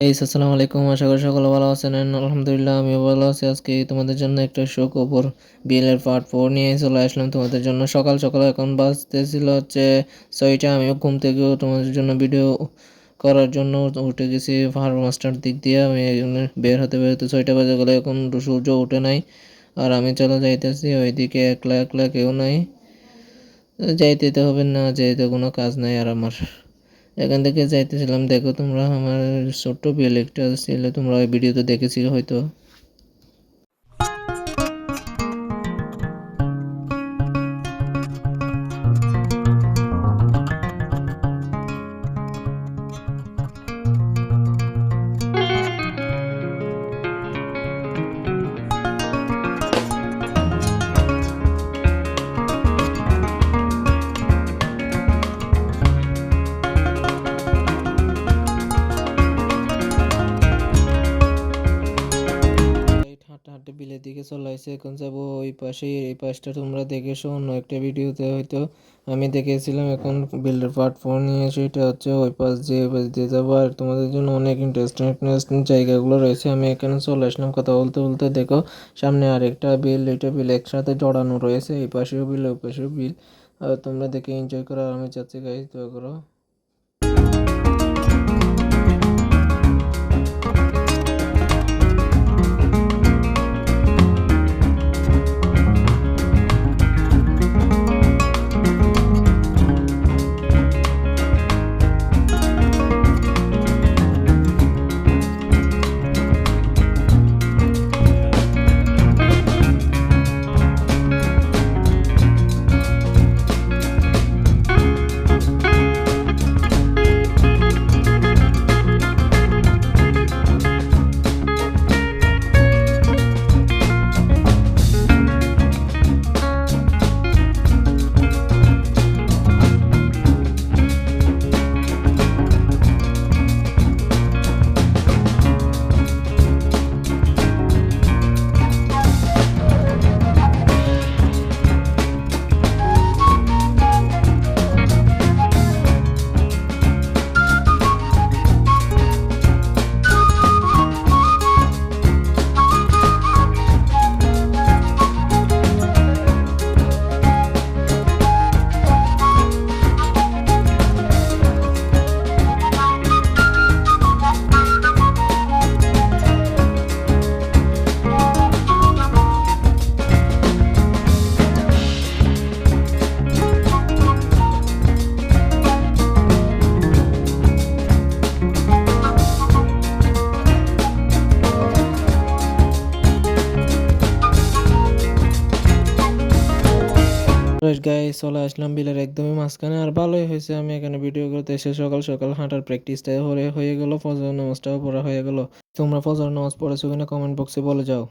এই, আসসালামু আলাইকুম। আশা করি সকলে ভালো আছেন। আলহামদুলিল্লাহ, আমিও ভালো আছি। আজকে তোমাদের জন্য একটা শোক ওপর বিএলের পার্ট ফোর নিয়ে চলে আসলাম তোমাদের জন্য। সকাল সকাল এখন বাজতেছিল হচ্ছে ছয়টা। আমিও ঘুম থেকেও তোমাদের জন্য ভিডিও করার জন্য উঠে গেছি পাহাড় মাস্টার দিক দিয়ে। আমি বের হতে বের হতে ছয়টা বাজে গেলে এখন সূর্য উঠে নাই। আর আমি চলে যাইতেছি ওইদিকে একলা একলা কেউ নাই। যাইতে হবে না যেতে কোনো কাজ নাই আর আমার। এখান থেকে যাইতেছিলাম, দেখো তোমরা আমার ছোট্ট বিল একটা ছিল, তোমরা ওই ভিডিওতে দেখেছি হয়তো। দিকে চলে এখন যাব ওই পাশে এই পাশটা তোমরা দেখেছ অন্য একটা ভিডিওতে হয়তো আমি দেখেছিলাম এখন বিল্ডার পার্ট ফোর নিয়ে হচ্ছে ওই পাশ দিয়ে, ওই পাশ দিয়ে যাব। আর তোমাদের জন্য অনেক ইন্টারেস্টিং ইন্টারেস্টিং জায়গাগুলো রয়েছে। আমি এখানে চলে আসলাম কথা বলতে বলতে। দেখো, সামনে আরেকটা বিল এটা বিল একসাথে জড়ানো রয়েছে। এই পাশেও বিল ওই পাশেও বিল আর তোমরা দেখে এনজয় করো। আর আমি চাচ্ছি গাইজ দোয়া করো। গায়ে চলে আসলাম বিলের একদমই মাঝখানে। আর ভালোই হয়েছে, আমি এখানে ভিডিও করতে এসে সকাল সকাল হাঁটার প্র্যাকটিসটা হয়ে হয়ে গেলো, ফজর নামাজটাও পড়া হয়ে গেলো। তোমরা ফজর নামাজ পড়েছো কিনা কমেন্ট বক্সে বলে যাও।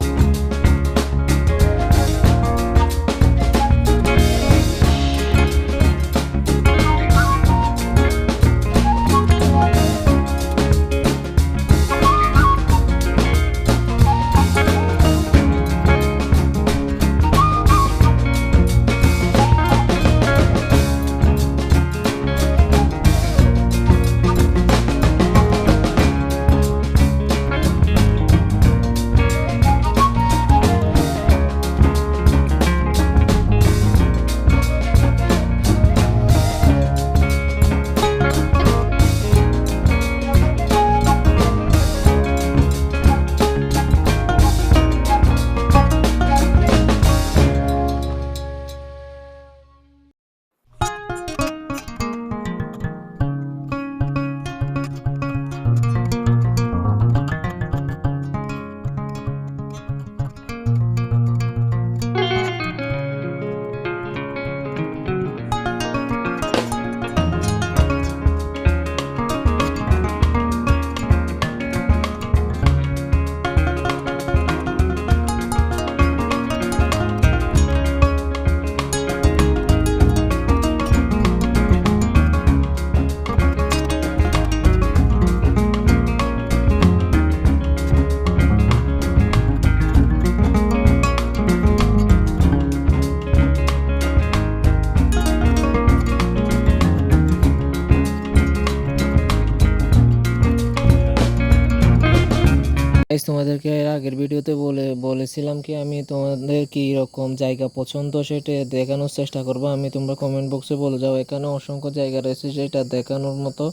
তোমাদেরকে এর আগের ভিডিওতে বলে, বলেছিলাম কি আমি তোমাদের কি রকম জায়গা পছন্দ সেটা দেখানোর চেষ্টা করব। আমি তোমরা কমেন্ট বক্সে বলে যাও, এখানে অসংখ্য জায়গা রয়েছে সেটা দেখানোর মতো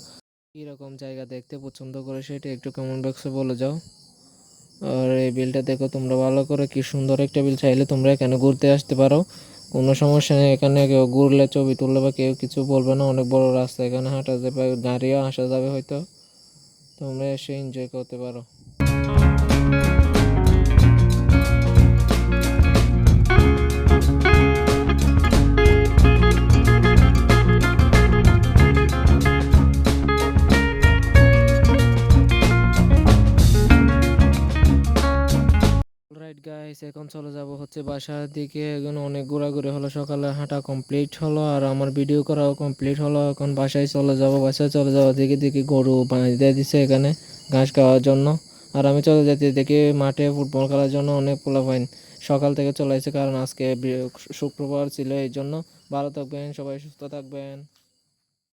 কী রকম জায়গা দেখতে পছন্দ করে সেটা একটু কমেন্ট বক্সে বলে যাও। আর এই বিলটা দেখো, তোমরা ভালো করে কি সুন্দর একটা বিল চাইলে তোমরা এখানে ঘুরতে আসতে পারো। কোনো সমস্যা নেই, এখানে কেউ ঘুরলে ছবি তুললে বা কেউ কিছু বলবে না, অনেক বড় রাস্তা, এখানে হাঁটা যাবে, গাড়িও আসা যাবে হয়তো। তোমরা এসে এনজয় করতে পারো। রাইট গাইস এখন চলে যাব হচ্ছে বাসার দিকে। এখন অনেক ঘোরাঘুরি হলো, সকালে হাঁটা কমপ্লিট হলো আর আমার ভিডিও করাও কমপ্লিট হলো। এখন বাসায় চলে যাব, বাসায় চলে যাওয়া দেখি দেখি গরু দিয়ে দিছে এখানে ঘাস খাওয়ার জন্য। আর আমি চলে যেতে দেখি মাঠে ফুটবল খেলার জন্য অনেক পোলাপাইন সকাল থেকে চলে আসছে, কারণ আজকে শুক্রবার ছিল এই জন্য ভালো থাকবেন, সবাই সুস্থ থাকবেন।